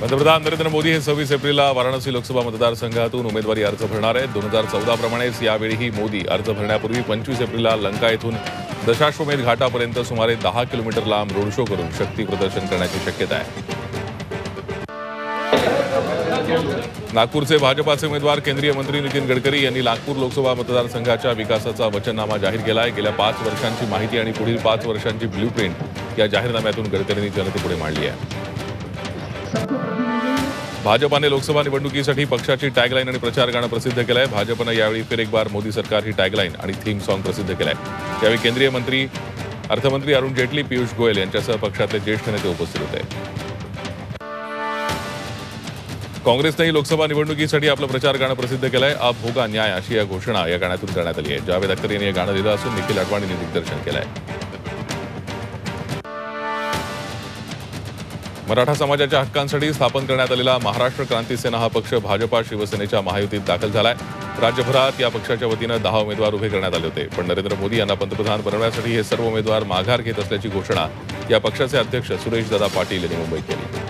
पंतप्रधान नरेंद्र मोदी हे सव्वीस एप्रिलला वाराणसी लोकसभा मतदारसंघातून उमेदवारी अर्ज भरणार आहेत. दोन हजार चौदाप्रमाणेच यावेळीही मोदी अर्ज भरण्यापूर्वी पंचवीस एप्रिलला लंका येथून दशाश्वमेध घाटापर्यंत सुमारे दहा किलोमीटर लांब रोड शो करून शक्ती प्रदर्शन करण्याची शक्यता आहे. नागपूरचे भाजपाचे उमेदवार केंद्रीय मंत्री नितीन गडकरी यांनी नागपूर लोकसभा मतदारसंघाच्या विकासाचा वचननामा जाहीर केला आहे. गेल्या पाच वर्षांची माहिती आणि पुढील पाच वर्षांची ब्ल्यूप्रिंट या जाहीरनाम्यातून गडकरींनी जनतेपुढे मांडली आहे. भाजपाने लोकसभा निवडणुकीसाठी पक्षाची टॅगलाईन आणि प्रचार गाणं प्रसिद्ध केलं आहे भाजपनं यावेळी फिर एक बार मोदी सरकार ही टॅगलाईन आणि थीम सॉन्ग प्रसिद्ध केलं आहे यावेळी केंद्रीय मंत्री अर्थमंत्री अरुण जेटली पियुष गोयल यांच्यासह पक्षातले ज्येष्ठ नेते उपस्थित होते. काँग्रेसनेही लोकसभा निवडणुकीसाठी आपलं प्रचार गाणं प्रसिद्ध केलंय. अब होगा न्याय अशी या घोषणा या गाण्यातून करण्यात आली आहे. जावेद अख्तर यांनी हे गाणं दिलं असून निखिल अडवाणींनी दिग्दर्शन केलंय. मराठा समाजाच्या हक्कांसाठी स्थापन करण्यात आलेला महाराष्ट्र क्रांती सेना हा पक्ष भाजपा शिवसेनेच्या महायुतीत दाखल झालाय. राज्यभरात या पक्षाच्या वतीनं दहा उमेदवार उभे करण्यात आले होते. पण नरेंद्र मोदी यांना पंतप्रधान बनवण्यासाठी हे सर्व उमेदवार माघार घेत असल्याची घोषणा या पक्षाचे अध्यक्ष सुरेशदादा पाटील यांनी मुंबईत केली.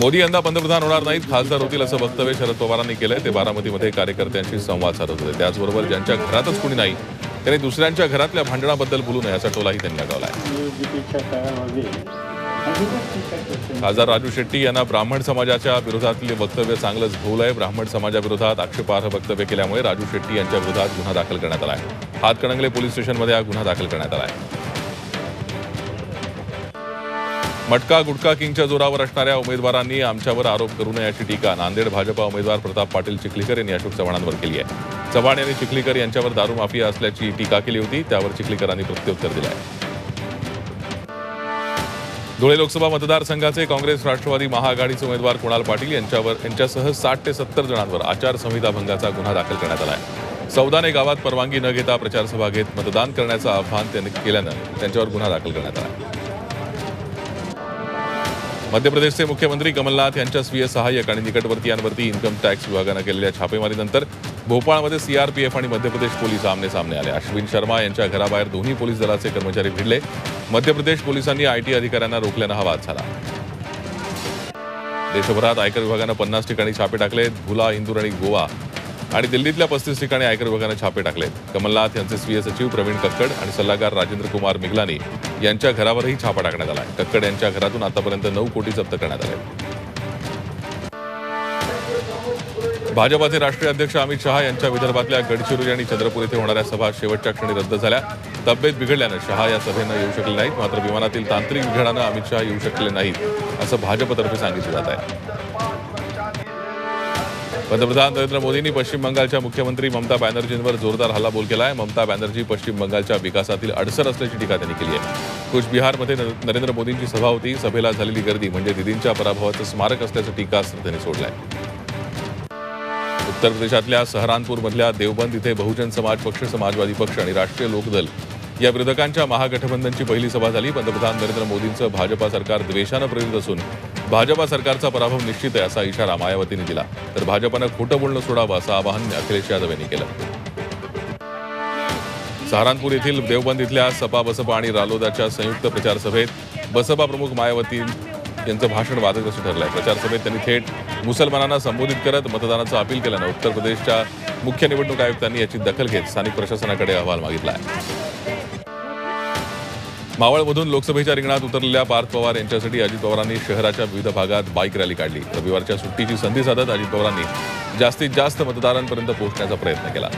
मोदी यंदा पंतप्रधान होणार नाहीत खासदार होतील असं वक्तव्य शरद पवारांनी केलंय. ते बारामतीमध्ये कार्यकर्त्यांशी संवाद साधत होते. त्याचबरोबर ज्यांच्या घरातच कुणी नाही त्याने दुसऱ्यांच्या घरातल्या भांडणाबद्दल बोलू नये असा टोलाही त्यांनी लगावला आहे खासदार राजू शेट्टी यांना ब्राह्मण समाजाच्या विरोधातले वक्तव्य चांगलंच भोवलंय. ब्राह्मण समाजाविरोधात आक्षेपार्ह वक्तव्य केल्यामुळे राजू शेट्टी यांच्या विरोधात गुन्हा दाखल करण्यात आला आहे हातकणंगले पोलीस स्टेशनमध्ये हा गुन्हा दाखल करण्यात आलाय. मटका गुटखा किंगच्या जोरावर असणाऱ्या उमेदवारांनी आमच्यावर आरोप करू नये अशी टीका नांदेड भाजपा उमेदवार प्रताप पाटील चिखलीकर यांनी अशोक चव्हाणांवर केली आहे. चव्हाण यांनी चिखलीकर यांच्यावर दारू माफिया असल्याची टीका केली होती त्यावर चिखलीकरांनी प्रत्युत्तर दिलं आहे धुळे लोकसभा मतदारसंघाचे काँग्रेस राष्ट्रवादी महाआघाडीचे उमेदवार कुणाल पाटील यांच्यावर यांच्यासह साठ ते सत्तर जणांवर आचारसंहिता भंगाचा गुन्हा दाखल करण्यात आला आहे सौदाने गावात परवानगी न घेता प्रचारसभा घेत मतदान करण्याचं आव्हान त्यांनी केल्यानं त्यांच्यावर गुन्हा दाखल करण्यात आला. मध्य प्रदेशचे मुख्यमंत्री कमलनाथ यांच्या स्वीय सहाय्यक आणि निकटवर्तीयांवरती इन्कम टॅक्स विभागानं केलेल्या छापेमारीनंतर भोपाळमध्ये सीआरपीएफ आणि मध्य प्रदेश पोलीस आमने सामने आले. अश्विन शर्मा यांच्या घराबाहेर दोन्ही पोलीस दलाचे कर्मचारी भिडले. मध्य प्रदेश पोलिसांनी आयटी अधिकाऱ्यांना रोखल्यानं हा वाद झाला. देशभरात आयकर विभागानं पन्नास ठिकाणी छापे टाकले भुला इंदूर आणि गोवा आणि दिल्लीतल्या पस्तीस ठिकाणी आयकर विभागानं छापे टाकलेत. कमलनाथ यांचे स्वीय सचिव प्रवीण कक्कड आणि सल्लागार राजेंद्र कुमार मिगलानी यांच्या घरावरही छापा टाकण्यात आला कक्कड यांच्या घरातून आतापर्यंत नऊ कोटी जप्त करण्यात आले भाजपाचे राष्ट्रीय अध्यक्ष अमित शहा यांच्या विदर्भातल्या गडचिरोली आणि चंद्रपूर येथे होणाऱ्या सभा शेवटच्या क्षणी रद्द झाल्या. तब्येत बिघडल्यानं शहा या सभेनं येऊ शकले नाहीत मात्र विमानातील तांत्रिक बिघडानं अमित शहा येऊ शकले नाहीत असं भाजपतर्फे सांगितलं जात आहे. पंतप्रधान नरेंद्र मोदींनी पश्चिम बंगालच्या मुख्यमंत्री ममता बॅनर्जींवर जोरदार हल्लाबोल केला आहे ममता बॅनर्जी पश्चिम बंगालच्या विकासातील अडसर असल्याची टीका त्यांनी केली आहे. कुचबिहारमध्ये नरेंद्र मोदींची सभा होती. सभेला झालेली गर्दी म्हणजे दिदींच्या पराभवाचं स्मारक असल्याचं टीकास्त्र त्यांनी सोडलंय. उत्तर प्रदेशातल्या सहारानपूरमधल्या देवबंद इथे बहुजन समाज पक्ष समाजवादी पक्ष आणि राष्ट्रीय लोकदल या विरोधकांच्या महागठबंधनची पहिली सभा झाली. पंतप्रधान नरेंद्र मोदींचं भाजपा सरकार द्वेषानं प्रेरित असून भाजपा सरकारचा पराभव निश्चित आहे असा इशारा मायावतीने दिला. तर भाजपानं खोटं बोलणं सोडावं असं आवाहन अखिलेश यादव यांनी केलं. सहारानपूर येथील देवबंद इथल्या सपा बसपा आणि रालोदाच्या संयुक्त प्रचार सभेत बसपा प्रमुख मायावती यांचं भाषण वादग्रस्त ठरलंय. प्रचार सभेत त्यांनी थेट मुसलमानांना संबोधित करत मतदानाचं अपील केल्यानं उत्तर प्रदेशच्या मुख्य निवडणूक आयुक्तांनी याची दखल घेत स्थानिक प्रशासनाकडे अहवाल मागितला आहे मावळमधून लोकसभेच्या रिंगणात उतरलेल्या पार्थ पवार यांच्यासाठी अजित पवारांनी शहराच्या विविध भागात बाईक रॅली काढली. रविवारच्या सुट्टीची संधी साधत अजित पवारांनी जास्तीत जास्त मतदारांपर्यंत पोहोचण्याचा प्रयत्न केला.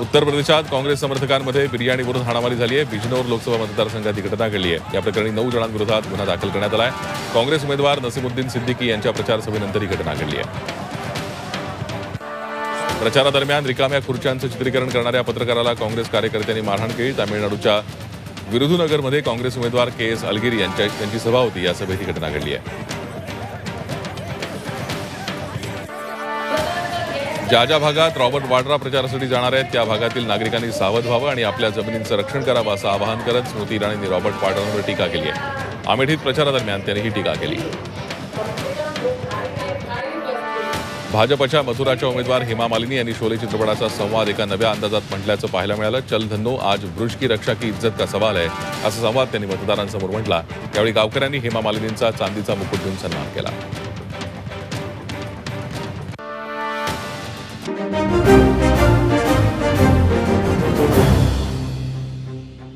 उत्तर प्रदेशात काँग्रेस समर्थकांमध्ये बिर्याणीवरून हाणामारी झाली आहे. बिजनौर लोकसभा मतदारसंघात ही घटना घडली आहे. या प्रकरणी नऊ जणांविरोधात गुन्हा दाखल करण्यात आला आहे. काँग्रेस उमेदवार नसीमुद्दीन सिद्दीकी यांच्या प्रचार सभेनंतर ही घटना घडली आहे. प्रचारादरम्यान रिकाम्या खुर्च्यांचं चित्रीकरण करणाऱ्या पत्रकाराला काँग्रेस कार्यकर्त्यांनी मारहाण केली तामिळनाडूच्या विरुधुनगरमध्ये काँग्रेस उमेदवार के एस अलगिरी यांच्या त्यांची सभा होती. या सभेत ही घटना घडली आहे. ज्या ज्या भागात रॉबर्ट वाड्रा प्रचारासाठी जाणार आहेत त्या भागातील नागरिकांनी सावध व्हावं आणि आपल्या जमिनींचं रक्षण करावं असं आवाहन करत स्मृती इराणींनी रॉबर्ट वाड्रांवर टीका केली आहे. अमेठीत प्रचारादरम्यान त्यांनी ही टीका केली. भाजपच्या मथुराच्या उमेदवार हेमा मालिनी यांनी शोले चित्रपटाचा संवाद एका नव्या अंदाजात म्हटल्याचं पाहायला मिळालं. चल धन्नो आज वृष की रक्षा की इज्जत का सवाल आहे? असा संवाद त्यांनी मतदारांसमोर म्हटला. त्यावेळी गावकऱ्यांनी हेमा मालिनींचा चांदीचा मुकुट देऊन सन्मान केला.